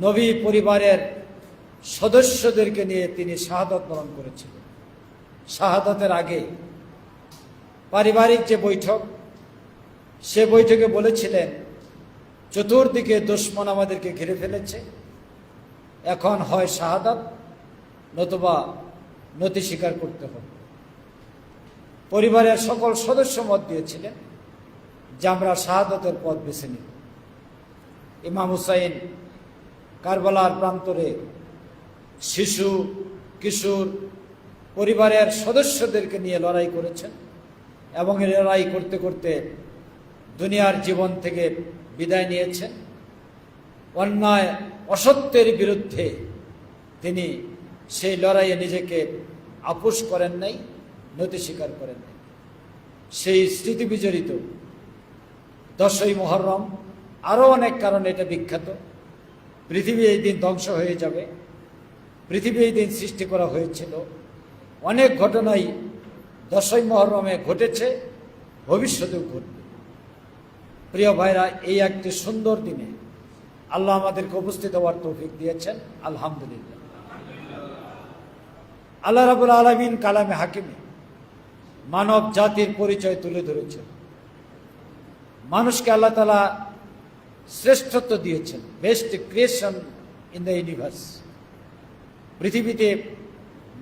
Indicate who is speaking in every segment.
Speaker 1: নবী পরিবারের সদস্যদেরকে নিয়ে তিনি শাহাদত বরণ করেছিলেন। শাহাদতের আগে পারিবারিক যে বৈঠক, সে বৈঠকে বলেছিলেন, চতুর্দিকে দুশ্মন আমাদেরকে ঘিরে ফেলেছে। এখন হয় শাহাদাত, নতুবা নতি স্বীকার করতে হবে। পরিবারের সকল সদস্য মত দিয়েছিলেন যে আমরা শাহাদতের পথ বেছে নিব। ইমাম হুসাইন কারবালার প্রান্তরে শিশু, কিশোর পরিবারের সদস্যদেরকে নিয়ে লড়াই করেছেন এবং এই লড়াই করতে করতে দুনিয়ার জীবন থেকে বিদায় নিয়েছেন। অন্যায়, অসত্যের বিরুদ্ধে তিনি সেই লড়াইয়ে নিজেকে আপোষ করেন নাই, নতি স্বীকার করেন নাই। সেই স্মৃতি বিজড়িত দশই মহরম আরও অনেক কারণে এটা বিখ্যাত। পৃথিবী এই দিন ধ্বংস হয়ে যাবে। পৃথিবী এই দিন সৃষ্টি করা হয়েছিল। অনেক ঘটনাই দশই মহরমে ঘটেছে, ভবিষ্যতেও ঘটবে। প্রিয় ভাইরা, এই একটি সুন্দর দিনে আল্লাহ আমাদেরকে উপস্থিত হওয়ার তৌফিক দিয়েছেন। আলহামদুলিল্লাহ। আল্লাহ রাবুল আলমিন কালামে হাকিমে মানব জাতির পরিচয় তুলে ধরেছেন। মানুষকে আল্লাহ তালা শ্রেষ্ঠত্ব দিয়েছেন। Best creation in the universe পৃথিবীতে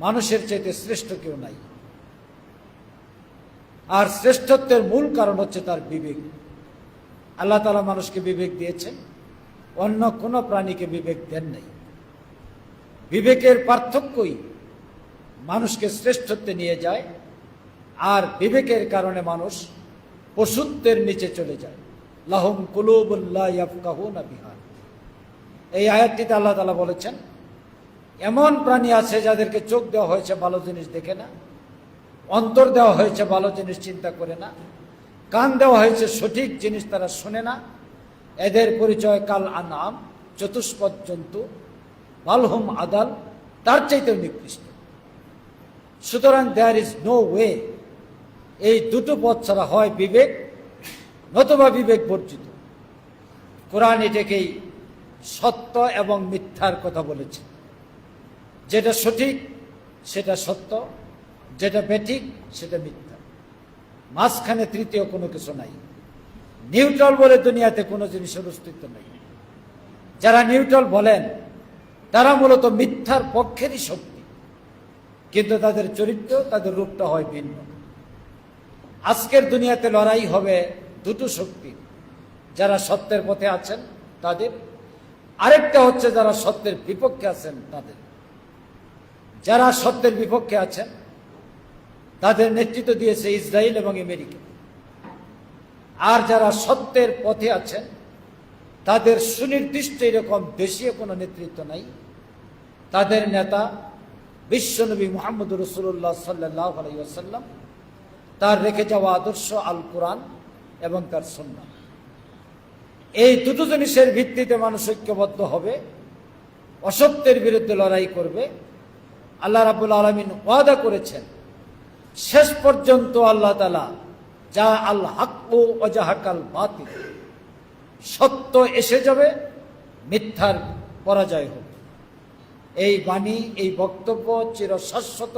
Speaker 1: মানুষের চাইতে শ্রেষ্ঠ কেউ নাই। আর শ্রেষ্ঠত্বের মূল কারণ হচ্ছে তার বিবেক। আল্লাহ তালা মানুষকে বিবেক দিয়েছেন, অন্য কোনো প্রাণীকে বিবেক দেন নাই। বিবেকের পার্থক্যই মানুষকে শ্রেষ্ঠত্বে নিয়ে যায়, আর বিবেকের কারণে মানুষ পশুত্বের নিচে চলে যায়। লাহম কুলুবুল্লাহ বিহার এই আয়াতটিতে আল্লাহ তালা বলেছেন, এমন প্রাণী আছে যাদেরকে চোখ দেওয়া হয়েছে ভালো জিনিস দেখে না, অন্তর দেওয়া হয়েছে ভালো জিনিস চিন্তা করে না, কান দেওয়া হয়েছে সঠিক জিনিস তারা শোনে না। এদের পরিচয় কাল আনাম চতুষ্পদ জন্তু, বালহুম আদাল, তার চাইতেও নিকৃষ্ট। সুতরাং দেয়ার ইজ নো ওয়ে এই দুটো পথ ছাড়া হয় বিবেক নতুবা বিবেক বর্জিত। কোরআন এটাকেই সত্য এবং মিথ্যার কথা বলেছে। যেটা সঠিক, সেটা সত্য, যেটা বেঠিক, সেটা মিথ্যা। মাঝখানে তৃতীয় কোনো কিছু নাই। নিউট্রাল বলে দুনিয়াতে কোনো জিনিসের অস্তিত্ব নেই। যারা নিউট্রাল বলেন, তারা মূলত মিথ্যার পক্ষেরই শক্তি। কিন্তু তাদের চরিত্র, তাদের রূপটা হয় ভিন্ন। আজকের দুনিয়াতে লড়াই হবে দুটো শক্তি। যারা সত্যের পথে আছেন, তাদের। আরেকটা হচ্ছে যারা সত্যের বিপক্ষে আছেন, তাদের। যারা সত্যের বিপক্ষে আছেন, তাদের নেতৃত্ব দিয়েছে ইসরায়েল এবং আমেরিকা। আর যারা সত্যের পথে আছেন, তাদের সুনির্দিষ্ট এরকম দেশীয় কোনো নেতৃত্ব নাই। তাদের নেতা বিশ্বনবী মোহাম্মদ রসুল্লাহ সাল্লাহ আলাইসাল্লাম তার রেখে যাওয়া আদর্শ আল কোরআন এবং তার সন্না এই দুটো জিনিসের ভিত্তিতে মানুষ ঐক্যবদ্ধ হবে, অসত্যের বিরুদ্ধে লড়াই করবে। আল্লাহ রাবুল আলমিন ওয়াদা করেছেন, শেষ পর্যন্ত আল্লাহ তালা যা আল হাক্কু অজাহাকাল বাতিল, সত্য এসে যাবে, মিথ্যার পরাজয় হবে। এই বাণী, এই বক্তব্য চির শাশ্বত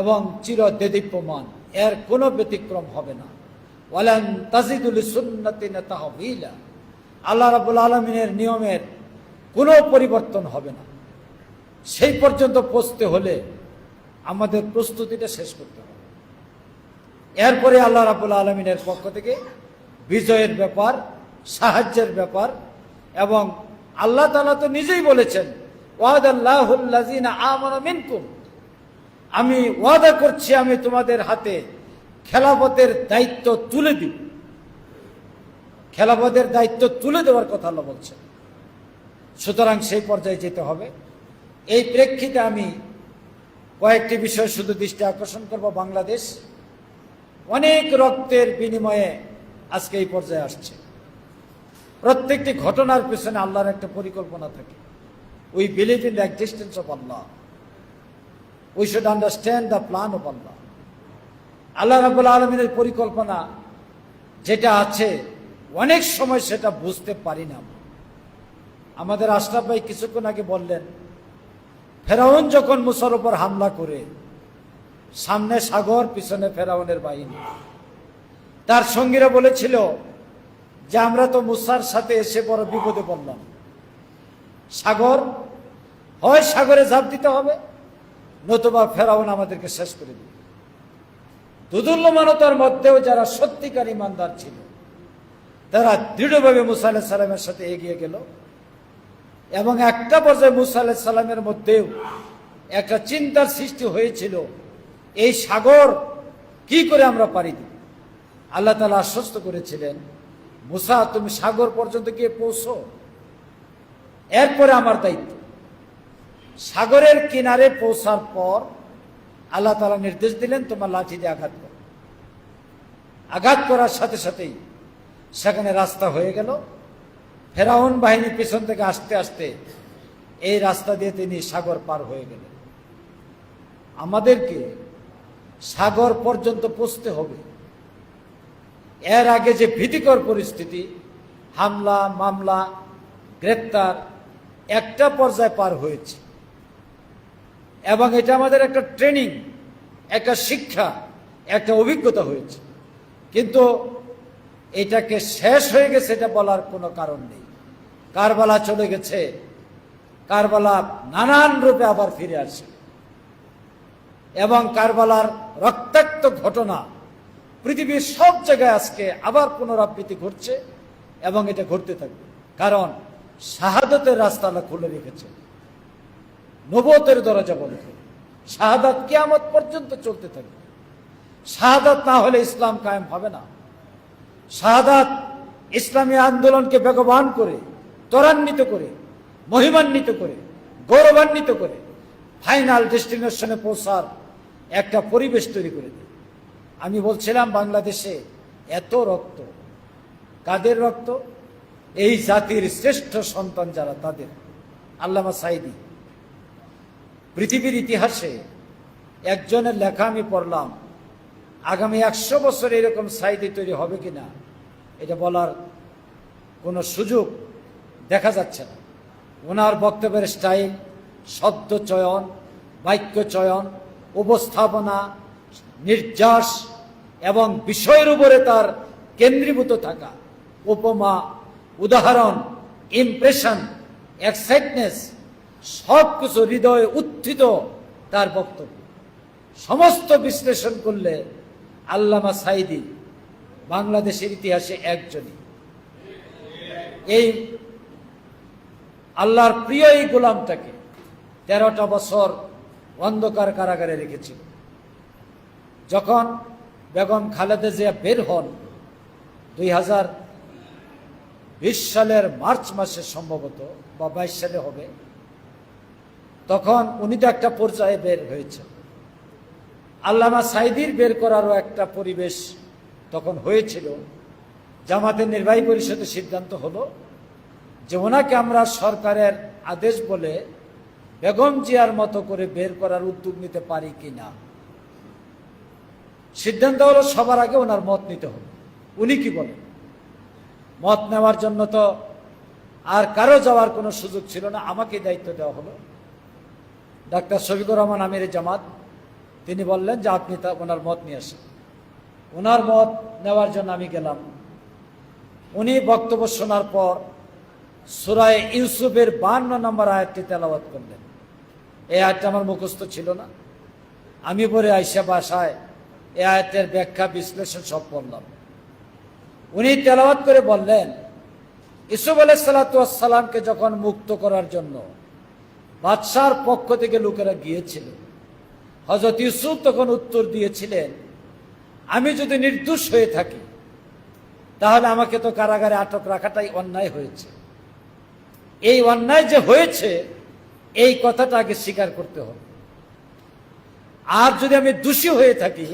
Speaker 1: এবং চির দেদীপ্যমান এর কোনো ব্যতিক্রম হবে না। ওয়ালান তাজিদুল সুন্নতি তাহবিলা। আল্লাহ রাবুল আলমিনের নিয়মের কোনো পরিবর্তন হবে না। সেই পর্যন্ত পৌঁছতে হলে আমাদের প্রস্তুতিটা শেষ করতে হবে। এরপরে আল্লাহ রাবুল আলমিনের পক্ষ থেকে বিজয়ের ব্যাপার, সাহায্যের ব্যাপার এবং আল্লাহ তালা তো নিজেই বলেছেন ওয়াদ আল্লাহুল্লাজিনা আমানা মিনকুম। আমি ওয়াদা করছি আমি তোমাদের হাতে খেলাপথের দায়িত্ব তুলে দিব। খেলাপথের দায়িত্ব তুলে দেওয়ার কথা আল্লাহ বলছেন। সুতরাং সেই পর্যায়ে যেতে হবে। এই প্রেক্ষিতে আমি কয়েকটি বিষয় শুধু দৃষ্টি আকর্ষণ করব বাংলাদেশ। অনেক রক্তের বিনিময়ে আজকে এই পর্যায়ে আসছে। প্রত্যেকটি ঘটনার পেছনে আল্লাহর একটা পরিকল্পনা থাকে। We believe in the existence of Allah we should understand the plan of Allah Allah রাবুল আলমিনের পরিকল্পনা যেটা আছে, অনেক সময় সেটা বুঝতে পারি না আমাদের আশরাফ ভাই কিছুক্ষণ আগে বললেন, ফেরাউন যখন মুসার উপর হামলা করে, সামনে সাগর, পিছনে ফেরাউনের বাহিনী। তার সঙ্গীরা বলেছিল যে আমরা তো মুসার সাথে এসে বড় বিপদে পড়লাম। সাগর, হয় সাগরে ঝাঁপ দিতে হবে, নতুবা ফেরাউন আমাদেরকে শেষ করে দিবে। দুদুল্যমানতার মধ্যেও যারা সত্যিকার ইমানদার ছিল, তারা দৃঢ়ভাবে মুসা আলাহ সালামের সাথে এগিয়ে গেল। এবং একটা পর্যায়ে মুসা আলাহ সালামের মধ্যেও একটা চিন্তার সৃষ্টি হয়েছিল, এই সাগর কি করে আমরা পারি দিব আল্লাহ তালা আশ্বস্ত করেছিলেন, মুসা, তুমি সাগর পর্যন্ত গিয়ে পৌঁছো। এরপরে আমার দায়িত্ব। সাগরের কিনারে পৌঁছার পর আল্লাহ তালা নির্দেশ দিলেন, তোমার লাঠি দিয়ে আঘাত করো। আঘাত করার সাথে সাথেই সেখানে রাস্তা হয়ে গেল। ফেরাউন বাহিনী পিছন থেকে আসতে আসতে এই রাস্তা দিয়ে তিনি সাগর পার হয়ে গেলেন। আমাদেরকে সাগর পর্যন্ত পৌঁছতে হবে। এর আগে যে ভীতিকর পরিস্থিতি, হামলা, মামলা, গ্রেপ্তার, একটা পর্যায়ে পার হয়েছে। এবং এটা আমাদের একটা ট্রেনিং একটা শিক্ষা, একটা অভিজ্ঞতা হয়েছে। কিন্তু এটাকে শেষ হয়ে গেছে এটা বলার কোনো কারণ নেই। কারবালা চলে গেছে। কারবালা নানান রূপে আবার ফিরে আসে। এবং কারবালার রক্তাক্ত ঘটনা পৃথিবীর সব জায়গায় আজকে আবার পুনরাবৃত্তি ঘটছে এবং এটা ঘটতে থাকবে। কারণ শাহাদতের রাস্তাটা খুলে রেখেছে। নবতের দরজা বন্ধ। শাহাদাত কিয়ামত পর্যন্ত চলতে থাকবে। শাহাদাত না হলে ইসলাম কায়েম হবে না। শাহাদাত ইসলামী আন্দোলনকে বেগবান করে, ত্বরান্বিত করে, মহিমান্বিত করে, গৌরবান্বিত করে ফাইনাল ডেস্টিনেশনে পৌঁছার একটা পরিবেশ তৈরি করে দেয়। আমি বলছিলাম, বাংলাদেশে এত রক্ত, কাদের রক্ত? এই জাতির শ্রেষ্ঠ সন্তান যারা তাদের, আল্লামা সাইদি। পৃথিবীর ইতিহাসে একজনের লেখা আমি পড়লাম, আগামী একশো বছর এরকম সাইদি তৈরি হবে কিনা, এটা বলার কোনো সুযোগ দেখা যাচ্ছে না। ওনার বক্তব্যের স্টাইল, শব্দ চয়ন, বাক্য চয়ন, উপস্থাপনা, নির্যাস এবং বিষয়ের উপরে তার কেন্দ্রীভূত থাকা, উপমা, উদাহরণ ইমপ্রেশন এক্সাইটনেস সব কিছু হৃদয়ে উত্থিত তার বক্তব্য। সমস্ত বিশ্লেষণ করলে আল্লামা সাইদি বাংলাদেশের ইতিহাসে একজনই। এই আল্লাহর প্রিয় এই গোলামটাকে তেরোটা বছর অন্ধকার কারাগারে রেখেছিল। যখন বেগম খালেদা জিয়া বের হন, দুই হাজার বিশ সালের মার্চ মাসে সম্ভবত বা বাইশ সালে হবে তখন উনি তো একটা পর্যায়ে বের হয়েছে। আল্লামা সাইদির বের করারও একটা পরিবেশ তখন হয়েছিল। জামাতের নির্বাহী পরিষদের সিদ্ধান্ত হলো যে ওনাকে আমরা সরকারের আদেশ বলে বেগম জিয়ার মতো করে বের করার উদ্যোগ নিতে পারি কি না সিদ্ধান্ত হলো সবার আগে ওনার মত নিতে হবে। উনি কি বলেন? মত নেওয়ার জন্য তো আর কারও যাওয়ার কোনো সুযোগ ছিল না আমাকে দায়িত্ব দেওয়া হলো। ডাক্তার শফিকুর রহমান আমির জামাত, তিনি বললেন যে আপনি তা ওনার মত নিয়ে আসেন। ওনার মত নেওয়ার জন্য আমি গেলাম। উনি বক্তব্য শোনার পর সুরায় ইউসুফের বান্ন নম্বর আয়াতটি তেলাওয়াত করলেন। এই আয়াতটা আমার মুখস্থ ছিল না। আমি পরে আইসা বাসায় এ আয়াতের ব্যাখ্যা, বিশ্লেষণ সব করলাম উনি তেলাওয়াত করে বললেন, ইসুফ আলাইসাল্লাতামকে যখন মুক্ত করার জন্য বাদশার পক্ষ থেকে লোকেরা গিয়েছিল। হজরত ইউসুফ তখন উত্তর দিয়েছিলেন, আমি যদি নির্দোষ হয়ে থাকি, তাহলে আমাকে তো কারাগারে আটক রাখাটাই অন্যায় হয়েছে। এই অন্যায় যে হয়েছে, এই কথাটা আগে স্বীকার করতে হবে। আর যদি আমি দোষী হয়ে থাকি,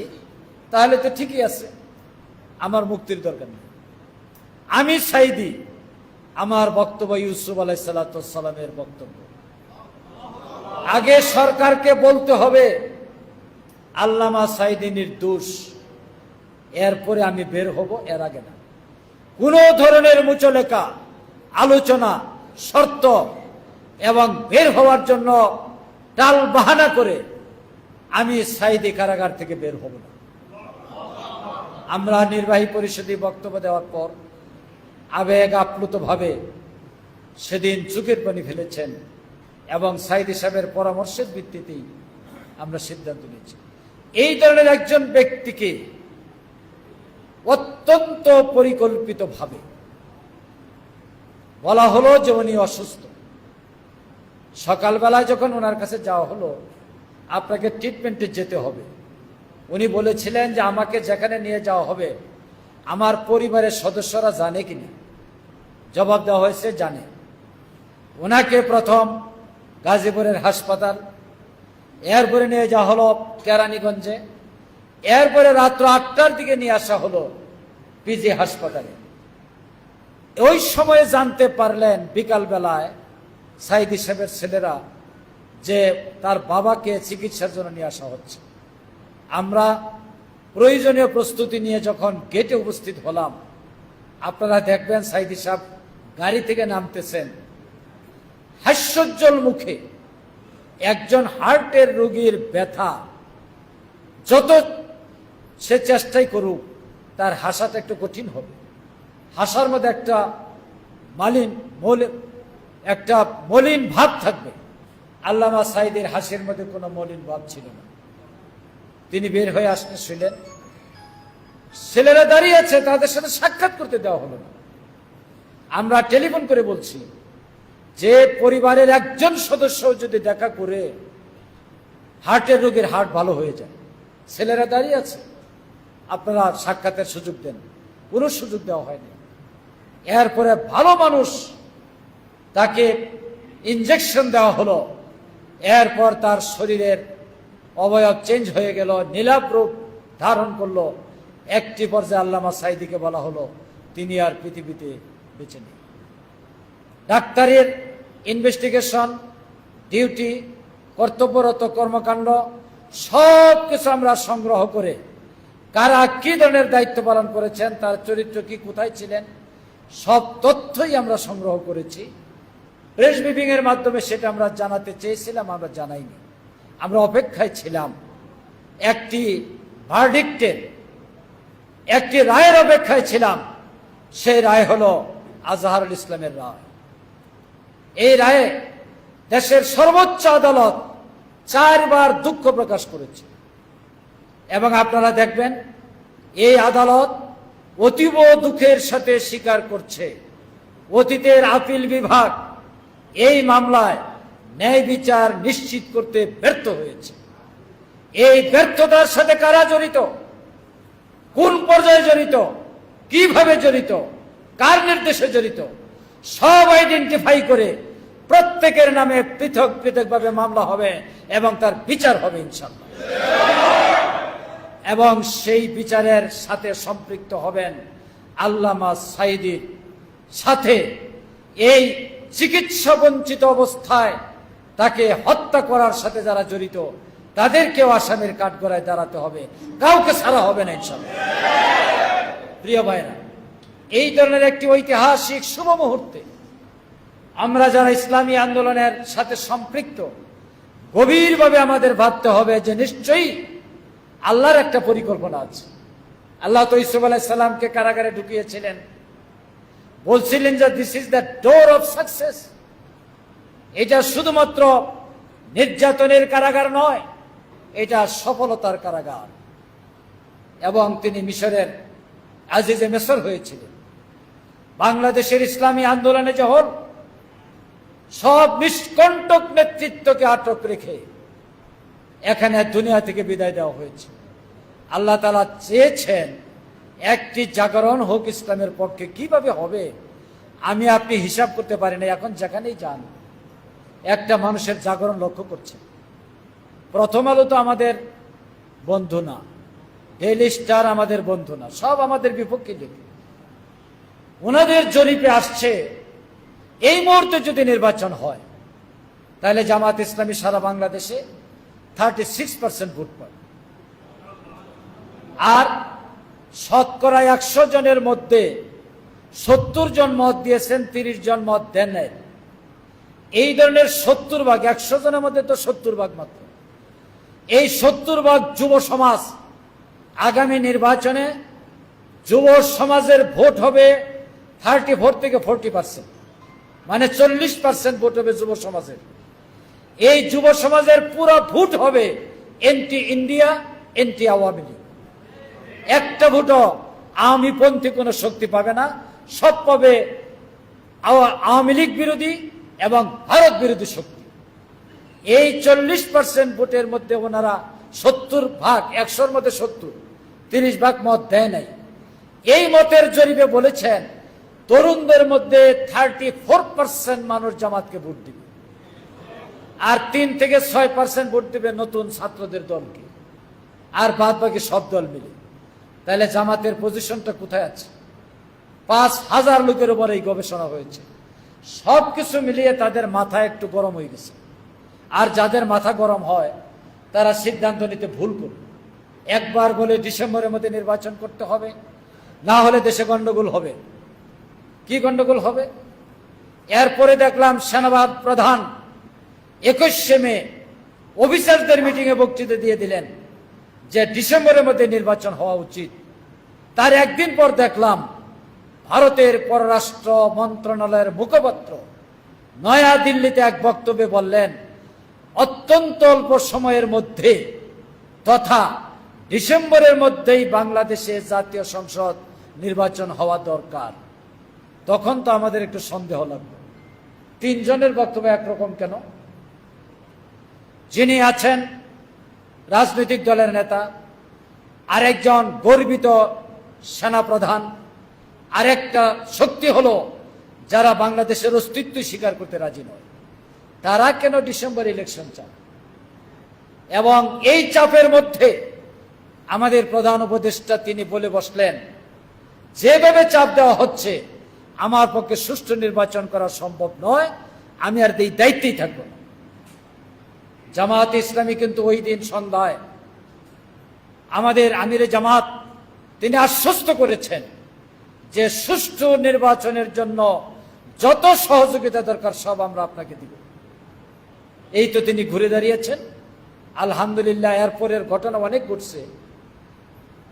Speaker 1: তাহলে তো ঠিকই আছে, আমার মুক্তির দরকার নেই। আমি সাইদি আমার বক্তব্য ইউসুফ আলাইসাল্লামের বক্তব্য। আগে সরকারকে বলতে হবে, আল্লামা সাইদি নির্দোষ এরপরে আমি বের হব, এর আগে না। কোন ধরনের মুচলেখা আলোচনা, শর্ত এবং বের হওয়ার জন্য টাল বাহানা করে আমি সাইদি কারাগার থেকে বের হব না। আমরা নির্বাহী পরিষদে বক্তব্য দেওয়ার পর আবেগ আপ্লুতভাবে সেদিন চুকের পানি ফেলেছেন এবং সাইদি সাহেবের পরামর্শের ভিত্তিতেই আমরা সিদ্ধান্ত নিয়েছি। এই ধরনের একজন ব্যক্তিকে অত্যন্ত পরিকল্পিতভাবে বলা হলো যে উনি অসুস্থ। সকালবেলায় যখন ওনার কাছে যাওয়া হলো, আপনাকে ট্রিটমেন্টে যেতে হবে। উনি বলেছিলেন যে আমাকে যেখানে নিয়ে যাওয়া হবে, আমার পরিবারের সদস্যরা জানে কিনা? জবাব দেওয়া হয়েছে, জানে। ওনাকে প্রথম গাজীপুরের হাসপাতাল এরপরে নিয়ে যাওয়া হলো কেরানীগঞ্জে এরপরে রাত্র আটটার দিকে নিয়ে আসা হলো পিজি হাসপাতালে। ওই সময়ে জানতে পারলেন বিকাল বেলায় সাইদি সাহেবের ছেলেরা যে তার বাবাকে চিকিৎসার জন্য নিয়ে আসা হচ্ছে। আমরা প্রয়োজনীয় প্রস্তুতি নিয়ে যখন গেটে উপস্থিত হলাম, আপনারা দেখবেন সাইদি সাহেব গাড়ি থেকে নামতেছেন। হাস্যোজ্জ্বল মুখে একজন হার্টের রোগীর ব্যথা যত সে চেষ্টাই করুক, তার হাসাটা একটু কঠিন হবে। হাসার মধ্যে একটা মালিন মলিন একটা মলিন ভাব থাকবে। আল্লামা সাইদের হাসির মধ্যে কোনো মলিন ভাব ছিল না। তিনি বের হয়ে আসতে শুনলেন ছেলেরা দাঁড়িয়ে আছে, তাদের সাথে সাক্ষাৎ করতে দেওয়া হলো না। আমরা টেলিফোন করে বলছি যে পরিবারের একজন সদস্য যদি দেখা করে হার্টের রোগীর হার্ট ভালো হয়ে যায়, ছেলেরা দাঁড়িয়ে আছে, আপনারা সাক্ষাতের সুযোগ দেন। কোনো সুযোগ দেওয়া হয়নি। এরপরে ভালো মানুষ, তাকে ইঞ্জেকশন দেওয়া হলো। এরপর তার শরীরের অবয়ব চেঞ্জ হয়ে গেল, নীলাভ রূপ ধারণ করল। একটি পর্যায়ে আল্লামা সাইদিকে বলা হলো, তিনি আর পৃথিবীতে বেঁচে নেই। ডাক্তারের ইনভেস্টিগেশন, ডিউটি, কর্তব্যরত কর্মকাণ্ড সব কিছু আমরা সংগ্রহ করে কারা কি ধরনের দায়িত্ব পালন করেছেন, তার চরিত্র কি, কোথায় ছিলেন, সব তথ্যই আমরা সংগ্রহ করেছি। প্রেস ব্রিফিং এর মাধ্যমে সেটা আমরা জানাতে চেয়েছিলাম, আমরা জানাইনি। আমরা অপেক্ষায় ছিলাম। একটি ভার্ডিক্টের একটি রায়ের অপেক্ষায় ছিলাম। সেই রায় হল আজহারুল ইসলামের রায়। এই রায়ে দেশের সর্বোচ্চ আদালত চারবার দুঃখ প্রকাশ করেছে। এবং আপনারা দেখবেন, এই আদালত অতীব দুঃখের সাথে স্বীকার করছে। অতীতের আপিল বিভাগ এই মামলায় ন্যায় বিচার নিশ্চিত করতে ব্যর্থ হয়েছে। এই ব্যর্থতার সাথে কারা জড়িত? কোন পর্যায়ে জড়িত? কীভাবে জড়িত? কার নির্দেশে জড়িত? সব আইডেন্টিফাই করে প্রত্যেকের নামে পৃথক পৃথকভাবে মামলা হবে এবং তার বিচার হবে ইনশাল্লাহ এবং সেই বিচারের সাথে সম্পৃক্ত হবেন আল্লামা সাইদির সাথে। এই চিকিৎসা বঞ্চিত অবস্থায় তাকে হত্যা করার সাথে যারা জড়িত, তাদেরকেও আসামির কাঠগড়ায় দাঁড়াতে হবে। কাউকে ছাড়া হবে না ইনশাল্লাহ প্রিয় ভাইরা এই ধরনের একটি ঐতিহাসিক শুভ মুহূর্তে আমরা যারা ইসলামী আন্দোলনের সাথে সম্পৃক্ত, গভীরভাবে আমাদের ভাবতে হবে যে নিশ্চয়ই আল্লাহর একটা পরিকল্পনা আছে। আল্লাহ তো ইসুফ আলাইসাল্লামকে কারাগারে ঢুকিয়েছিলেন। বলছিলেন যে this is the door of success এটা শুধুমাত্র নির্যাতনের কারাগার নয়, এটা সফলতার কারাগার। এবং তিনি মিশরের আজিজে মেসর হয়েছিলেন। বাংলাদেশের ইসলামী আন্দোলনে যখন সব নিষ্কণ্টক নেতৃত্বকে আটক রেখে এখানে দুনিয়া থেকে বিদায় দেওয়া হয়েছে, আল্লাহ তালা চেয়েছেন একটি জাগরণ হোক ইসলামের পক্ষে। কীভাবে হবে? আমি আপনি হিসাব করতে পারি না এখন যেখানেই যান। একটা মানুষের জাগরণ লক্ষ্য করছে। প্রথম আলো তো আমাদের বন্ধু না, ডেইলি স্টার আমাদের বন্ধু না, সব আমাদের বিপক্ষে লিখে ওনাদের জরিপে আসছে, এই মুহূর্তে যদি নির্বাচন হয়, তাহলে জামাত ইসলামী সারা বাংলাদেশে থার্টি সিক্স পার্সেন্ট ভোট পায় আর শতকরা একশো জনের মধ্যে সত্তর জন মত দিয়েছেন, তিরিশ জন মত দেন এই ধরনের সত্তর ভাগ, একশো জনের মধ্যে তো সত্তর ভাগ মাত্র। এই সত্তর ভাগ যুব সমাজ আগামী নির্বাচনে যুব সমাজের ভোট হবে থার্টি ফোর থেকে ফোরটি পার্সেন্ট। মানে চল্লিশ পার্সেন্ট ভোট হবে যুব সমাজের। এই যুব সমাজের পুরো ভোট হবে anti India, anti Awami League. একটা ভোটও আওয়ামী পন্থী কোনো শক্তি পাবে না। সব পাবে আওয়া- আওয়ামী লীগ বিরোধী এবং ভারত বিরোধী শক্তি। এই চল্লিশ পার্সেন্ট ভোটের মধ্যে ওনারা সত্তর ভাগ, একশোর মধ্যে সত্তর, তিরিশ ভাগ মত দেয় নাই। এই মতের জরিপে বলেছেন তরুণদের মধ্যে থার্টি ফোর পার্সেন্ট মানুষ জামাতকে ভোট দিবে। আর তিন থেকে ছয় পার্সেন্ট ভোট দিবে নতুন ছাত্রদের দলকে। আর বাদ বাকি সব দল মিলে। তাহলে জামাতের পজিশনটা কোথায় আছে? পাঁচ হাজার লোকের উপর এই গবেষণা হয়েছে। সব কিছু মিলিয়ে তাদের মাথা একটু গরম হয়ে গেছে। আর যাদের মাথা গরম হয়, তারা সিদ্ধান্ত নিতে ভুল করবে। একবার বলে ডিসেম্বরের মধ্যে নির্বাচন করতে হবে, না হলে দেশে গন্ডগোল হবে। কি গন্ডগোল হবে? এরপরে দেখলাম সেনাবাদ প্রধান একুশে মে অফিসারদের মিটিংয়ে বক্তৃতা দিয়ে দিলেন যে ডিসেম্বরের মধ্যে নির্বাচন হওয়া উচিত। তার একদিন পর দেখলাম ভারতের পররাষ্ট্র মন্ত্রণালয়ের মুখপাত্র নয়া দিল্লিতে এক বক্তব্যে বললেন, অত্যন্ত অল্প সময়ের মধ্যে তথা ডিসেম্বরের মধ্যেই বাংলাদেশে জাতীয় সংসদ নির্বাচন হওয়া দরকার। তখন তো আমাদের একটু সন্দেহ লাগবে তিনজনের বক্তব্য একরকম কেন? যিনি আছেন রাজনৈতিক দলের নেতা, আরেকজন গর্বিত সেনাপ্রধান, আরেকটা শক্তি হলো যারা বাংলাদেশের অস্তিত্ব স্বীকার করতে রাজি নয়। তারা কেন ডিসেম্বর ইলেকশন চান এবং এই চাপের মধ্যে আমাদের প্রধান উপদেষ্টা তিনি বলে বসলেন, যেভাবে চাপ দেওয়া হচ্ছে আমার পক্ষে সুষ্ঠু নির্বাচন করা সম্ভব নয়। আমি আর এই দায়িত্বেই থাকব জামাত ইসলামী কিন্তু ওই দিন সন্ধ্যায় আমাদের আমিরে জামাত, তিনি আশ্বস্ত করেছেন যে সুষ্ঠু নির্বাচনের জন্য যত সহযোগিতা দরকার সব আমরা আপনাকে দিব। এই তো তিনি ঘুরে দাঁড়িয়েছেন। আলহামদুলিল্লাহ, এরপরের ঘটনা অনেক ঘটছে।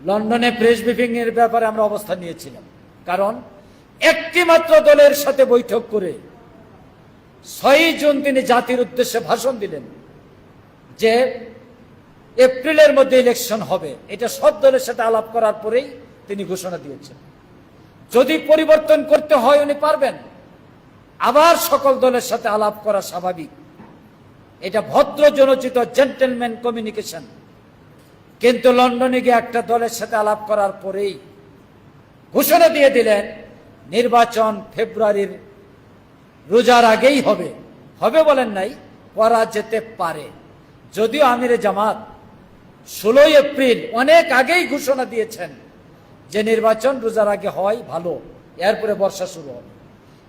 Speaker 1: লন্ডনে প্রেস ব্রিফিং এর ব্যাপারে আমরা অবস্থান নিয়েছিলাম। কারণ একটি মাত্র দলের সাথে বৈঠক করে ছয়ই জুন তিনি জাতির উদ্দেশ্যে ভাষণ দিলেন যে এপ্রিলের মধ্যে ইলেকশন হবে। এটা সব দলের সাথে আলাপ করার পরেই তিনি ঘোষণা দিয়েছেন। যদি পরিবর্তন করতে হয় উনি পারবেন। আবার সকল দলের সাথে আলাপ করা স্বাভাবিক। এটা ভদ্র জনচিত জেন্টেলম্যান কমিউনিকেশন কিন্তু লন্ডনে গিয়ে একটা দলের সাথে আলাপ করার পরেই ঘোষণা দিয়ে দিলেন নির্বাচন ফেব্রুয়ারির রোজার আগেই হবে। হবে বলেন নাই, করা যেতে পারে। যদিও আমিরে জামাত ষোলোই এপ্রিল অনেক আগেই ঘোষণা দিয়েছেন যে নির্বাচন রোজার আগে হয় ভালো, এরপরে বর্ষা শুরু হবে।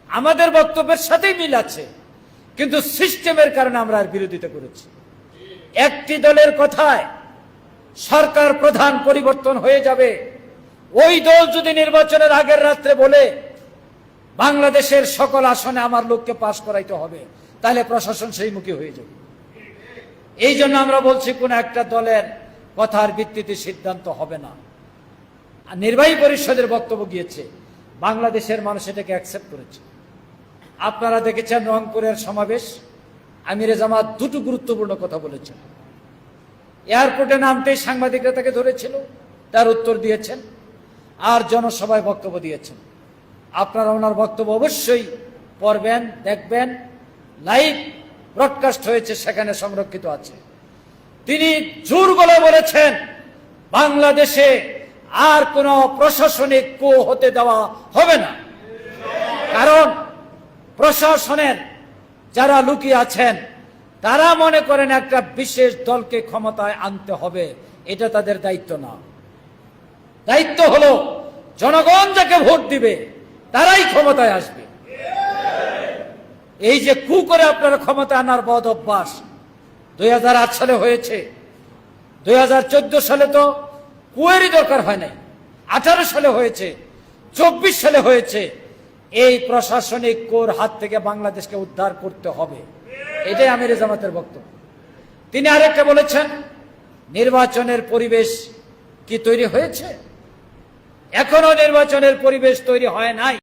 Speaker 1: আমাদের বক্তব্যের সাথেই মিল আছে, কিন্তু সিস্টেমের কারণে আমরা আর বিরোধিতা করেছি। একটি দলের কথায় সরকার প্রধান পরিবর্তন হয়ে যাবে। ওই দল যদি নির্বাচনের আগের রাত্রে বলে বাংলাদেশের সকল আসনে আমার লোককে পাশ করাইতে হবে। তাহলে প্রশাসন সেই মুখী হয়ে যাবে। এই জন্য আমরা বলছি, কোন একটা দলের কথার ভিত্তিতে সিদ্ধান্ত হবে না। নির্বাহী পরিষদের বক্তব্য গিয়েছে, বাংলাদেশের মানুষ এটাকে অ্যাকসেপ্ট করেছে। আপনারা দেখেছেন রংপুরের সমাবেশ, আমিরে জামাত দুটো গুরুত্বপূর্ণ কথা বলেছেন এয়ারপোর্টে নামতেই সাংবাদিকরা তাকে ধরেছিল, তার উত্তর দিয়েছেন, আর জনসভায় বক্তব্য দিয়েছেন। আপনারা ওনার বক্তব্য অবশ্যই পড়বেন, দেখবেন। লাইভ ব্রডকাস্ট হয়েছে, সেখানে সংরক্ষিত আছে। তিনি জোর বলে বলেছেন, বাংলাদেশে আর কোনো প্রশাসনিক কো হতে দেওয়া হবে না। কারণ প্রশাসনের যারা লুকিয়ে আছেন, তারা মনে করেন একটা বিশেষ দলকে ক্ষমতায় আনতে হবে। এটা তাদের দায়িত্ব না। দায়িত্ব হলো জনগণ যাকে ভোট দিবে ক্ষমতায় আসবে। এই যে কু করে আপনারা ক্ষমতা আনার বদ অভ্যাস, দুই হাজার আট সালে হয়েছে। দুই হাজার চোদ্দ সালে তো কুয়েরই দরকার হয় নাই। আঠারো সালে হয়েছে, চব্বিশ সালে হয়েছে। এই প্রশাসনিক কোর হাত থেকে বাংলাদেশকে উদ্ধার করতে হবে। এটাই আমির জামাতের বক্তব্য। তিনি আরেকটা বলেছেন, নির্বাচনের পরিবেশ কি তৈরি হয়েছে? এখনও নির্বাচনের পরিবেশ তৈরি হয় নাই।